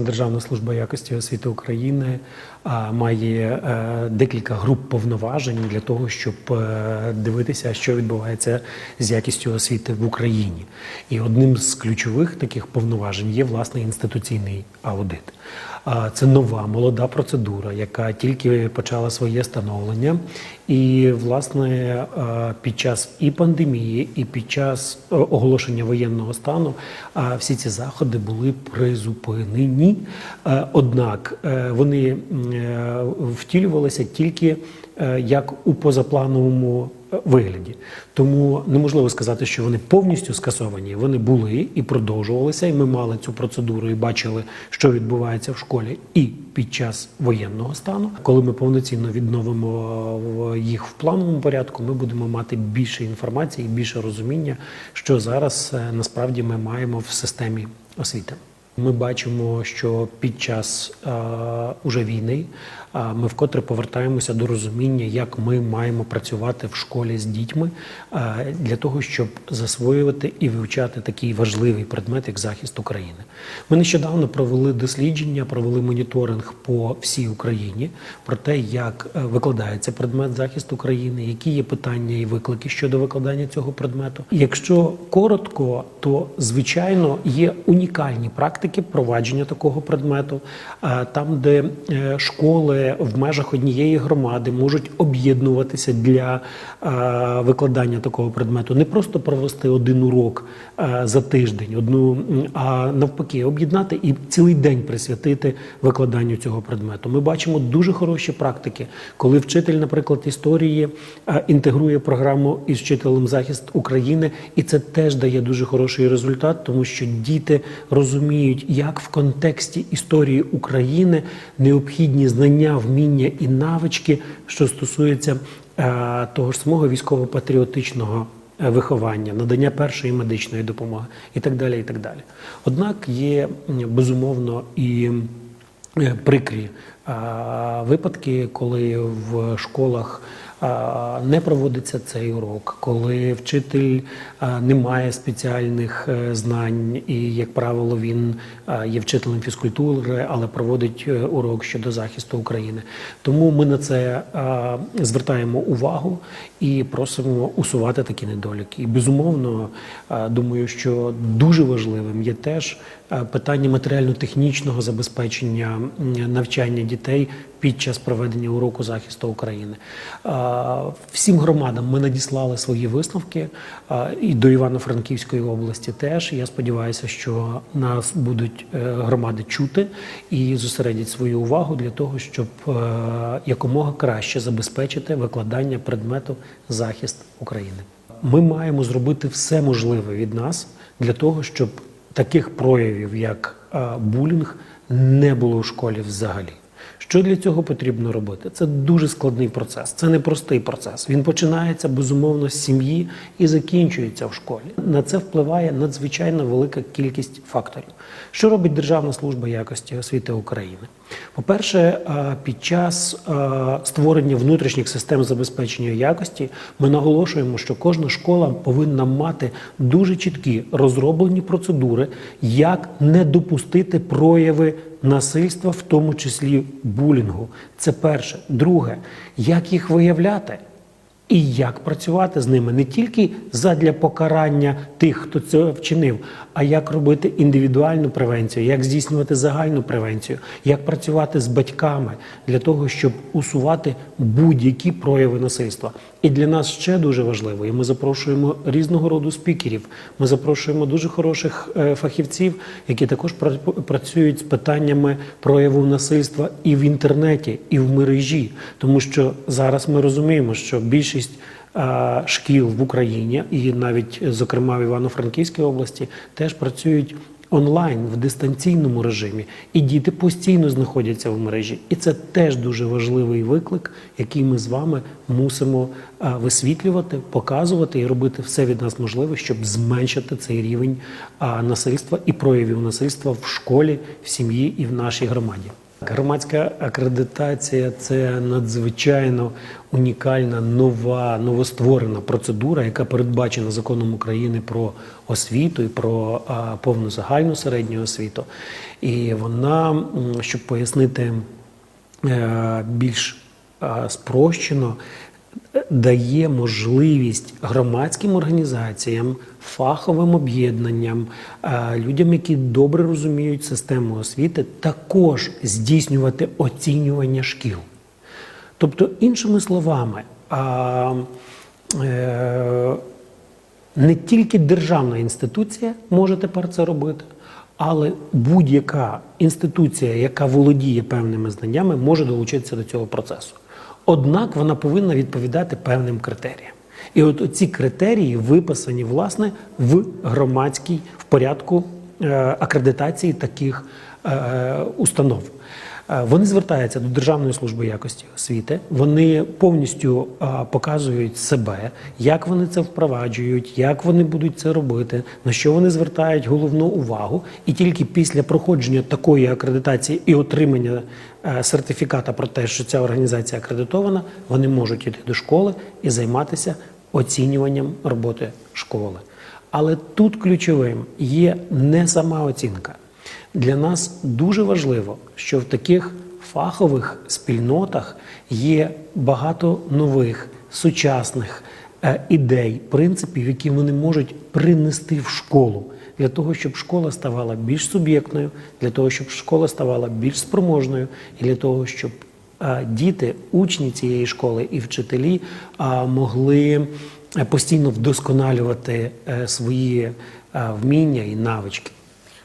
Державна служба якості освіти України має е, декілька груп повноважень для того, щоб е, дивитися, що відбувається з якістю освіти в Україні. І одним з ключових таких повноважень є власне інституційний аудит. Це нова молода процедура, яка тільки почала своє становлення. І, власне, під час і пандемії, і під час оголошення воєнного стану всі ці заходи були призупинені. Е, Однак е, вони е, втілювалися тільки як у позаплановому вигляді. Тому неможливо сказати, що вони повністю скасовані. Вони були і продовжувалися, і ми мали цю процедуру і бачили, що відбувається в школі і під час воєнного стану. Коли ми повноцінно відновимо їх в плановому порядку, ми будемо мати більше інформації, більше розуміння, що зараз насправді ми маємо в системі освіти. Ми бачимо, що під час е, уже війни ми вкотре повертаємося до розуміння, як ми маємо працювати в школі з дітьми для того, щоб засвоювати і вивчати такий важливий предмет, як захист України. Ми нещодавно провели дослідження, провели моніторинг по всій Україні про те, як е, викладається предмет захист України, які є питання і виклики щодо викладання цього предмету. Якщо коротко, то звичайно є унікальні практики провадження такого предмету, там, де е, школи в межах однієї громади можуть об'єднуватися для е, викладання такого предмету, не просто провести один урок е, за тиждень, одну, а навпаки, об'єднати і цілий день присвятити викладанню цього предмету. Ми бачимо дуже хороші практики, коли вчитель, наприклад, історії е, інтегрує програму із вчителем захист України, і це теж дає дуже хороший результат, тому що діти розуміють, як в контексті історії України необхідні знання, вміння і навички, що стосуються е, того ж самого військово-патріотичного е, виховання, надання першої медичної допомоги і так далі. І так далі. Однак є безумовно і е, прикрі випадки, коли в школах не проводиться цей урок, коли вчитель не має спеціальних е, знань, і, як правило, він е, є вчителем фізкультури, але проводить е, урок щодо захисту України. Тому ми на це звертаємо увагу і просимо усувати такі недоліки. І безумовно, думаю, що дуже важливим є теж питання матеріально-технічного забезпечення навчання дітей під час проведення уроку захисту України. Всім громадам ми надіслали свої висновки і до Івано-Франківської області теж. Я сподіваюся, що нас будуть е, громади чути і зосередять свою увагу для того, щоб е, якомога краще забезпечити викладання предмету захист України. Ми маємо зробити все можливе від нас для того, щоб таких проявів, як е, булінг, не було в школі взагалі. Що для цього потрібно робити? Це дуже складний процес, це непростий процес. Він починається безумовно з сім'ї і закінчується в школі. На це впливає надзвичайно велика кількість факторів. Що робить Державна служба якості освіти України? По-перше, е, під час е, створення внутрішніх систем забезпечення якості ми наголошуємо, що кожна школа повинна мати дуже чіткі розроблені процедури, як не допустити прояви насильства, в тому числі булінгу. Це перше. Друге, як їх виявляти. І як працювати з ними не тільки задля покарання тих, хто це вчинив, а як робити індивідуальну превенцію, як здійснювати загальну превенцію, як працювати з батьками для того, щоб усувати будь-які прояви насильства. І для нас ще дуже важливо, і ми запрошуємо різного роду спікерів. Ми запрошуємо дуже хороших е, фахівців, які також пра- працюють з питаннями прояву насильства і в інтернеті, і в мережі, тому що зараз ми розуміємо, що більшість е, шкіл в Україні і навіть, зокрема, в Івано-Франківській області теж працюють онлайн в дистанційному режимі, і діти постійно знаходяться в мережі. І це теж дуже важливий виклик, який ми з вами мусимо е, висвітлювати, показувати і робити все від нас можливе, щоб зменшити цей рівень насильства і проявів насильства в школі, в сім'ї і в нашій громаді. Громадська акредитація це надзвичайно унікальна, нова, новостворена процедура, яка передбачена законом України про освіту і про повну загальну середню освіту. І вона, щоб пояснити е, більш спрощено, дає можливість громадським організаціям, фаховим об'єднанням, е, людям, які добре розуміють систему освіти, також здійснювати оцінювання шкіл. Тобто, іншими словами, е, не тільки державна інституція може тепер це робити, але будь-яка інституція, яка володіє певними знаннями, може долучитися до цього процесу. Однак вона повинна відповідати певним критеріям. І от ці критерії виписані власне в громадській в порядку е, акредитації таких е, установ. Е, Вони звертаються до Державної служби якості освіти, вони повністю показують себе, як вони це впроваджують, як вони будуть це робити, на що вони звертають головну увагу. І тільки після проходження такої акредитації і отримання сертифіката про те, що ця організація акредитована, вони можуть йти до школи і займатися оцінюванням роботи школи. Але тут ключовим є не сама оцінка. Для нас дуже важливо, що в таких фахових спільнотах є багато нових сучасних е, ідей, принципів, які вони можуть принести в школу для того, щоб школа ставала більш суб'єктною, для того, щоб школа ставала більш спроможною, і для того, щоб діти, учні цієї школи і вчителі е, могли е, постійно вдосконалювати е, свої е, вміння і навички.